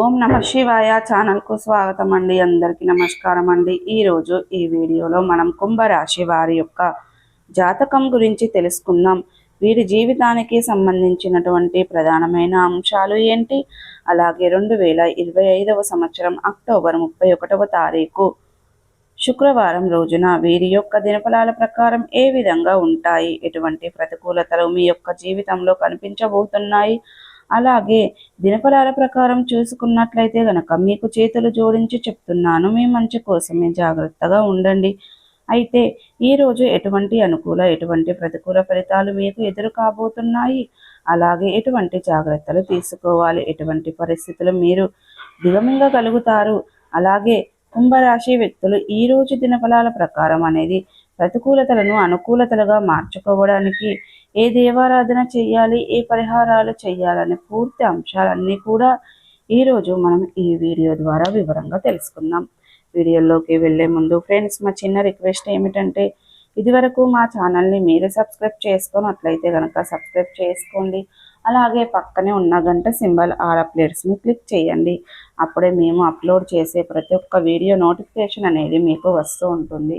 ఓం నమ శివాయ ఛానల్కు స్వాగతం అండి అందరికీ నమస్కారం అండి ఈరోజు ఈ వీడియోలో మనం కుంభరాశి వారి యొక్క జాతకం గురించి తెలుసుకుందాం. వీరి జీవితానికి సంబంధించినటువంటి ప్రధానమైన అంశాలు ఏంటి? అలాగే రెండు వేల ఇరవై ఐదవ సంవత్సరం అక్టోబర్ ముప్పై ఒకటవ తారీఖు శుక్రవారం రోజున వీరి యొక్క దినఫలాల ప్రకారం ఏ విధంగా ఉంటాయి? ఎటువంటి ప్రతికూలతలు మీ యొక్క జీవితంలో కనిపించబోతున్నాయి? అలాగే దినఫలాల ప్రకారం చూసుకున్నట్లయితే గనక మీకు చేతులు జోడించి చెప్తున్నాను మీ మంచి కోసమే జాగ్రత్తగా ఉండండి. అయితే ఈరోజు ఎటువంటి అనుకూల ఎటువంటి ప్రతికూల ఫలితాలు మీకు ఎదురు కాబోతున్నాయి? అలాగే ఎటువంటి జాగ్రత్తలు తీసుకోవాలి? ఎటువంటి పరిస్థితులు మీరు దిగమింగగలుగుతారు? అలాగే కుంభరాశి వ్యక్తులు ఈ రోజు దినఫలాల ప్రకారం అనేది ప్రతికూలతలను అనుకూలతలుగా మార్చుకోవడానికి ఏ దేవారాధన చేయాలి ఏ పరిహారాలు చేయాలనే పూర్తి అంశాలన్నీ కూడా ఈరోజు మనం ఈ వీడియో ద్వారా వివరంగా తెలుసుకుందాం. వీడియోలోకి వెళ్ళే ముందు ఫ్రెండ్స్ మా చిన్న రిక్వెస్ట్ ఏమిటంటే ఇదివరకు మా ఛానల్ని మీరే సబ్స్క్రైబ్ చేసుకున్నట్లయితే కనుక సబ్స్క్రైబ్ చేసుకోండి. అలాగే పక్కనే ఉన్న గంట సింబల్ ఆల్ అప్డేట్స్ని క్లిక్ చేయండి. అప్పుడే మేము అప్లోడ్ చేసే ప్రతి ఒక్క వీడియో నోటిఫికేషన్ అనేది మీకు వస్తూ ఉంటుంది.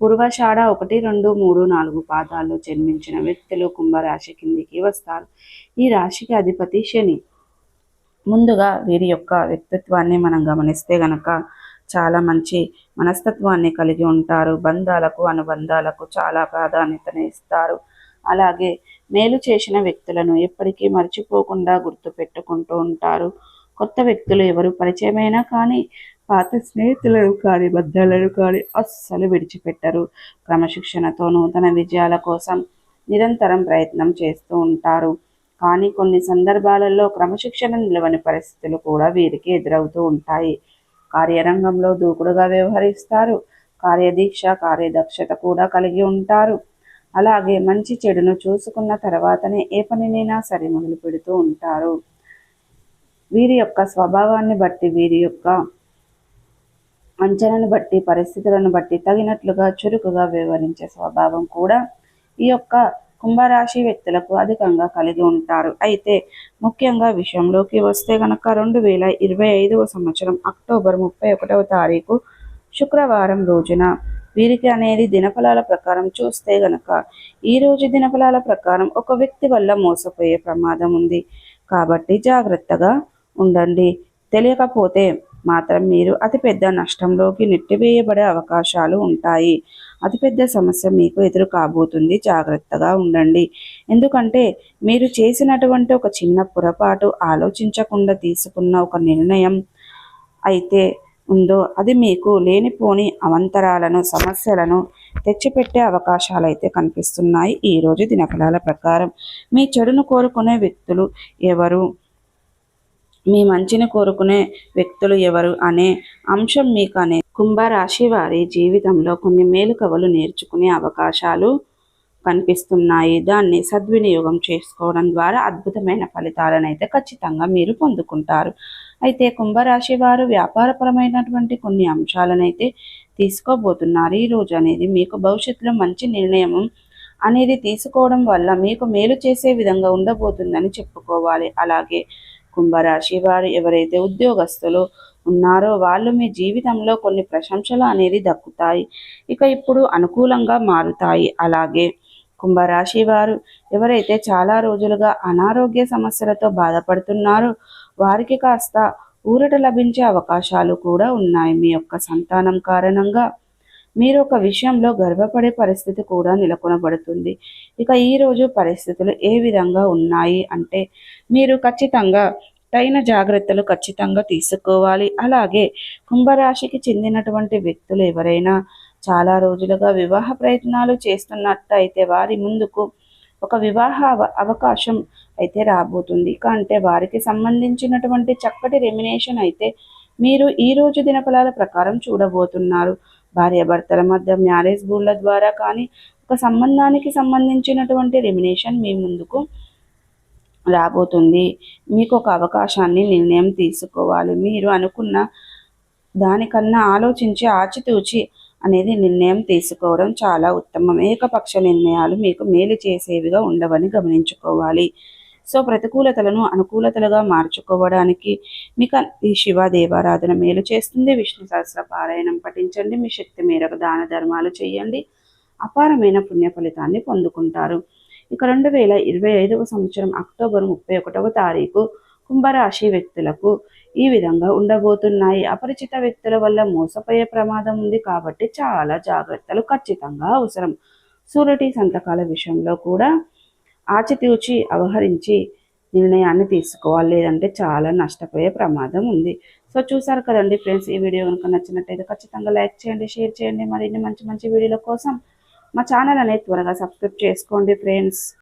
పూర్వషాఢ ఒకటి రెండు మూడు నాలుగు పాదాల్లో జన్మించిన వ్యక్తులు కుంభరాశి కిందికి వస్తారు. ఈ రాశికి అధిపతి శని. ముందుగా వీరి యొక్క వ్యక్తిత్వాన్ని మనం గమనిస్తే గనక చాలా మంచి మనస్తత్వాన్ని కలిగి ఉంటారు. బంధాలకు అనుబంధాలకు చాలా ప్రాధాన్యతను ఇస్తారు. అలాగే మేలు చేసిన వ్యక్తులను ఎప్పటికీ మర్చిపోకుండా గుర్తు పెట్టుకుంటూ ఉంటారు. కొత్త వ్యక్తులు ఎవరు పరిచయమైనా కానీ పాత స్నేహితులను కానీ బద్దలను కానీ అస్సలు విడిచిపెట్టరు. క్రమశిక్షణతో నూతన విజయాల కోసం నిరంతరం ప్రయత్నం చేస్తూ ఉంటారు. కానీ కొన్ని సందర్భాలలో క్రమశిక్షణ నిలవని పరిస్థితులు కూడా వీరికి ఎదురవుతూ ఉంటాయి. కార్యరంగంలో దూకుడుగా వ్యవహరిస్తారు. కార్యదీక్ష కార్యదక్షత కూడా కలిగి ఉంటారు. అలాగే మంచి చెడును చూసుకున్న తర్వాతనే ఏ పనినైనా సరే మొదలు పెడుతూ ఉంటారు. వీరి యొక్క స్వభావాన్ని బట్టి వీరి యొక్క అంచనాను బట్టి పరిస్థితులను బట్టి తగినట్లుగా చురుకుగా వ్యవహరించే స్వభావం కూడా ఈ యొక్క కుంభరాశి వ్యక్తులకు అధికంగా కలిగి ఉంటారు. అయితే ముఖ్యంగా విషయంలోకి వస్తే గనక రెండు వేల ఇరవై ఐదవ సంవత్సరం అక్టోబర్ ముప్పై ఒకటవ తారీఖు శుక్రవారం రోజున వీరికి అనేది దినఫలాల ప్రకారం చూస్తే గనక ఈరోజు దినఫలాల ప్రకారం ఒక వ్యక్తి వల్ల మోసపోయే ప్రమాదం ఉంది. కాబట్టి జాగ్రత్తగా ఉండండి. తెలియకపోతే మాత్రం మీరు అతిపెద్ద నష్టంలోకి నెట్టివేయబడే అవకాశాలు ఉంటాయి. అతిపెద్ద సమస్య మీకు ఎదురు కాబోతుంది. జాగ్రత్తగా ఉండండి. ఎందుకంటే మీరు చేసినటువంటి ఒక చిన్న పొరపాటు ఆలోచించకుండా తీసుకున్న ఒక నిర్ణయం అయితే ఉందో అది మీకు లేనిపోని అవంతరాలను సమస్యలను తెచ్చిపెట్టే అవకాశాలు అయితే కనిపిస్తున్నాయి ఈరోజు దినఫలాల ప్రకారం మీ చెడును కోరుకునే వ్యక్తులు ఎవరు? మీ మంచిని కోరుకునే వ్యక్తులు ఎవరు అనే అంశం మీకు అనే కుంభరాశి వారి జీవితంలో కొన్ని మేలుకవలు నేర్చుకునే అవకాశాలు కనిపిస్తున్నాయి. దాన్ని సద్వినియోగం చేసుకోవడం ద్వారా అద్భుతమైన ఫలితాలను అయితే ఖచ్చితంగా మీరు పొందుకుంటారు. అయితే కుంభరాశి వారు వ్యాపారపరమైనటువంటి కొన్ని అంశాలనైతే తీసుకోబోతున్నారు. ఈ రోజు అనేది మీకు భవిష్యత్తులో మంచి నిర్ణయం అనేది తీసుకోవడం వల్ల మీకు మేలు చేసే విధంగా ఉండబోతుందని చెప్పుకోవాలి. అలాగే కుంభరాశి వారు ఎవరైతే ఉద్యోగస్తులు ఉన్నారో వాళ్ళు మీ జీవితంలో కొన్ని ప్రశంసలు అనేది దక్కుతాయి. ఇక ఇప్పుడు అనుకూలంగా మారుతాయి. అలాగే కుంభరాశి వారు ఎవరైతే చాలా రోజులుగా అనారోగ్య సమస్యలతో బాధపడుతున్నారో వారికి కాస్త ఊరట లభించే అవకాశాలు కూడా ఉన్నాయి. మీ యొక్క సంతానం కారణంగా మీరు ఒక విషయంలో గర్వపడే పరిస్థితి కూడా నెలకొనబడుతుంది. ఇక ఈరోజు పరిస్థితులు ఏ విధంగా ఉన్నాయి అంటే మీరు ఖచ్చితంగా తగిన జాగ్రత్తలు ఖచ్చితంగా తీసుకోవాలి. అలాగే కుంభరాశికి చెందినటువంటి వ్యక్తులు ఎవరైనా చాలా రోజులుగా వివాహ ప్రయత్నాలు చేస్తున్నట్టయితే వారి ముందుకు ఒక వివాహ అవ- అవకాశం అయితే రాబోతుంది. ఇక అంటే వారికి సంబంధించినటువంటి చక్కటి రెమినేషన్ అయితే మీరు ఈ రోజు దినఫలాల ప్రకారం చూడబోతున్నారు. భార్యాభర్తల మధ్య మ్యారేజ్ బోర్డుల ద్వారా కానీ ఒక సంబంధానికి సంబంధించినటువంటి రెమినేషన్ మీ ముందుకు రాబోతుంది. మీకు ఒక అవకాశాన్ని నిర్ణయం తీసుకోవాలి. మీరు అనుకున్న దానికన్నా ఆలోచించి ఆచితూచి అనేది నిర్ణయం తీసుకోవడం చాలా ఉత్తమం. ఏకపక్ష నిర్ణయాలు మీకు మేలు చేసేవిగా ఉండవని గమనించుకోవాలి. సో ప్రతికూలతలను అనుకూలతలుగా మార్చుకోవడానికి మీకు ఈ శివ దేవారాధన మేలు చేస్తుంది. విష్ణు సహస్ర పారాయణం పఠించండి. మీ శక్తి మేరకు దాన ధర్మాలు చేయండి. అపారమైన పుణ్య ఫలితాన్ని పొందుకుంటారు. ఇక రెండు వేల ఇరవై ఐదవ సంవత్సరం అక్టోబర్ ముప్పై ఒకటవ తారీఖు కుంభరాశి వ్యక్తులకు ఈ విధంగా ఉండబోతున్నాయి. అపరిచిత వ్యక్తుల వల్ల మోసపోయే ప్రమాదం ఉంది కాబట్టి చాలా జాగ్రత్తలు ఖచ్చితంగా అవసరం. సూరటి సంతకాల విషయంలో కూడా ఆచితూచి అవహరించి నిర్ణయాన్ని తీసుకోవాలి లేదంటే చాలా నష్టపోయే ప్రమాదం ఉంది. సో చూసారు కదండి ఫ్రెండ్స్ ఈ వీడియో కనుక నచ్చినట్టయితే ఖచ్చితంగా లైక్ చేయండి షేర్ చేయండి. మరిన్ని మంచి మంచి వీడియోల కోసం మా ఛానల్ అనేది త్వరగా సబ్స్క్రైబ్ చేసుకోండి ఫ్రెండ్స్.